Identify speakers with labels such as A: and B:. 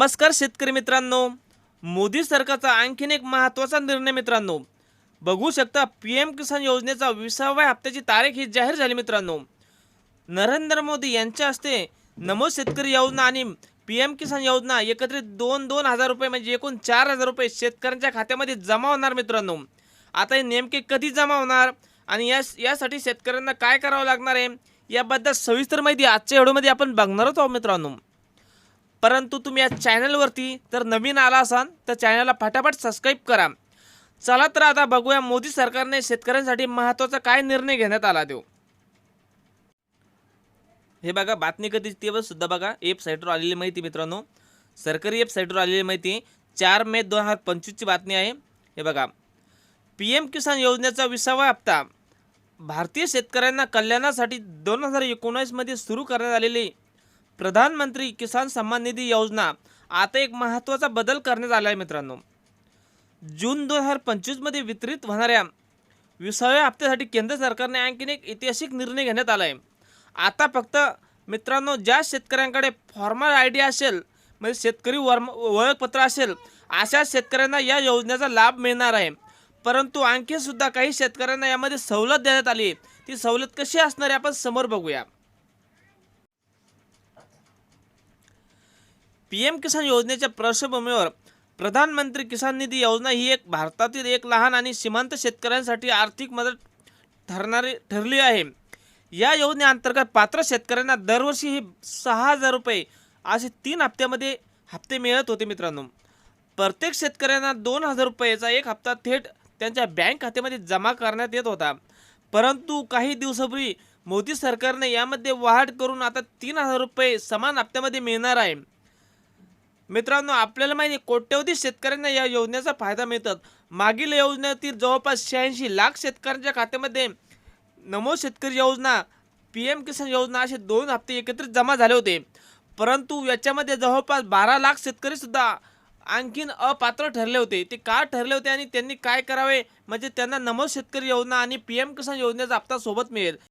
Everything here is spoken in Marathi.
A: नमस्कार शेतकरी मित्रांनो. मोदी सरकारचा आणखीन एक महत्त्वाचा निर्णय मित्रांनो. बघू शकता पी एम किसान योजनेचा विसाव्या हप्त्याची तारीख ही जाहीर झाली मित्रांनो. नरेंद्र मोदी यांच्या हस्ते नमो शेतकरी योजना आणि पी एम किसान योजना एकत्रित दोन दोन हजार रुपये म्हणजे एकूण चार हजार रुपये शेतकऱ्यांच्या खात्यामध्ये जमा होणार मित्रांनो. आता हे नेमके कधी जमा होणार आणि या यासाठी शेतकऱ्यांना काय करावं लागणार आहे याबद्दल सविस्तर माहिती आजच्या व्हिडिओमध्ये आपण बघणारच आहोत मित्रांनो. परंतु तुम्ही या चॅनलवरती जर नवीन आला असाल तर चॅनलला फटाफट सबस्क्राईब करा. चला तर आता बघूया मोदी सरकारने शेतकऱ्यांसाठी महत्त्वाचा काय निर्णय घेण्यात आला देऊ हे बघा बातमी कधी तेव्हा सुद्धा बघा. वेबसाईटवर आलेली माहिती मित्रांनो. सरकारी वेबसाईटवर आलेली माहिती चार मे दोन हजार पंचवीसची बातमी आहे. हे बघा. पी एम किसान योजनेचा विसावा हप्ता. भारतीय शेतकऱ्यांना कल्याणासाठी दोन हजार एकोणीसमध्ये सुरू करण्यात आलेली प्रधानमंत्री किसान सन्मान निधी योजना आता एक महत्त्वाचा बदल करण्यात आला आहे मित्रांनो. जून दोन हजार पंचवीसमध्ये वितरित होणाऱ्या विसाव्या हप्त्यासाठी केंद्र सरकारने आणखीन एक ऐतिहासिक निर्णय घेण्यात आला आहे आता फक्त मित्रांनो ज्या शेतकऱ्यांकडे फॉर्मल आय डी असेल म्हणजे शेतकरी वर्म ओळखपत्र असेल अशा शेतकऱ्यांना या योजनेचा लाभ मिळणार आहे. परंतु आणखी सुद्धा काही शेतकऱ्यांना यामध्ये सवलत देण्यात आली ती सवलत कशी असणार आहे आपण समोर बघूया. पी एम किसान योजनेच्या पार्श्वभूमीवर प्रधानमंत्री किसान निधी योजना ही एक भारतातील एक लहान आणि सीमांत शेतकऱ्यांसाठी आर्थिक मदत ठरणारी ठरली आहे. या योजनेअंतर्गत पात्र शेतकऱ्यांना दरवर्षी ही सहा हजार रुपये असे तीन हप्त्यामध्ये हप्ते मिळत होते मित्रांनो. प्रत्येक शेतकऱ्यांना दोन हजार रुपयेचा एक हप्ता थेट त्यांच्या बँक खात्यामध्ये जमा करण्यात येत होता. परंतु काही दिवसापूर्वी मोदी सरकारने यामध्ये वाढ करून आता तीन हजार रुपये समान हप्त्यामध्ये मिळणार आहे. मित्रांनो आपल्याला माहिती आहे, कोट्यवधी शेतकऱ्यांना या योजनेचा फायदा मिळतात. मागील योजनेतील जवळपास शहाऐंशी लाख शेतकऱ्यांच्या खात्यामध्ये नमो शेतकरी योजना पी एम किसान योजना असे दोन हप्ते एकत्रित जमा झाले होते. परंतु याच्यामध्ये जवळपास बारा लाख शेतकरीसुद्धा आणखीन अपात्र ठरले होते. ते का ठरले होते आणि त्यांनी काय करावे? म्हणजे त्यांना नमो शेतकरी योजना आणि पी एम किसान योजनेचा हप्ता सोबत मिळेल.